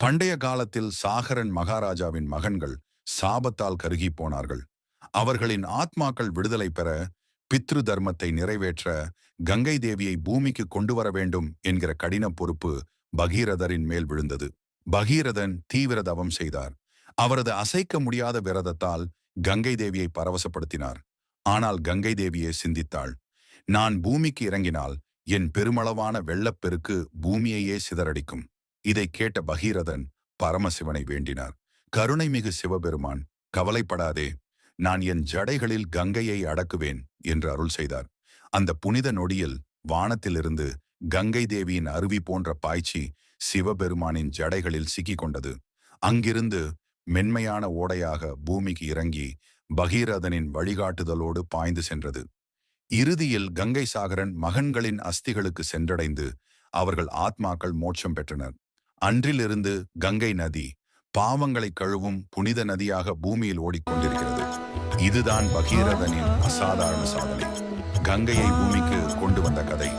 பண்டைய காலத்தில் சாகரன் மகாராஜாவின் மகன்கள் சாபத்தால் கருகி போனார்கள். அவர்களின் ஆத்மாக்கள் விடுதலை பெற பித்ரு தர்மத்தை நிறைவேற்ற கங்கை தேவியை பூமிக்கு கொண்டு வர வேண்டும் என்கிற கடின பொறுப்பு பகீரதரின் மேல் விழுந்தது. பகீரதன் தீவிர தவம் செய்தார். அவரது அசைக்க முடியாத விரதத்தால் கங்கை தேவியை பரவசப்படுத்தினார். ஆனால் கங்கை தேவியே சிந்தித்தாள். நான் பூமிக்கு இறங்கினால் என் பெருமளவான வெள்ளப்பெருக்கு பூமியையே சிதறடிக்கும். இதை கேட்ட பகீரதன் பரமசிவனை வேண்டினார். கருணைமிகு சிவபெருமான் கவலைப்படாதே நான் என் ஜடைகளில் கங்கையை அடக்குவேன் என்று அருள் செய்தார். அந்த புனித நொடியில் வானத்திலிருந்து கங்கை தேவியின் அருவி போன்ற பாய்ச்சி சிவபெருமானின் ஜடைகளில் சிக்கி கொண்டது. அங்கிருந்து மென்மையான ஓடையாக பூமிக்கு இறங்கி பகீரதனின் வழிகாட்டுதலோடு பாய்ந்து சென்றது. இறுதியில் கங்கை சாகரன் மகன்களின் அஸ்திகளுக்கு சென்றடைந்து அவர்கள் ஆத்மாக்கள் மோட்சம் பெற்றனர். அன்றிலிருந்து கங்கை நதி பாவங்களை கழுவும் புனித நதியாக பூமியில் ஓடிக்கொண்டிருக்கிறது. இதுதான் பகீரதனின் அசாதாரண சாதனை. கங்கையை பூமிக்கு கொண்டு வந்த கதை.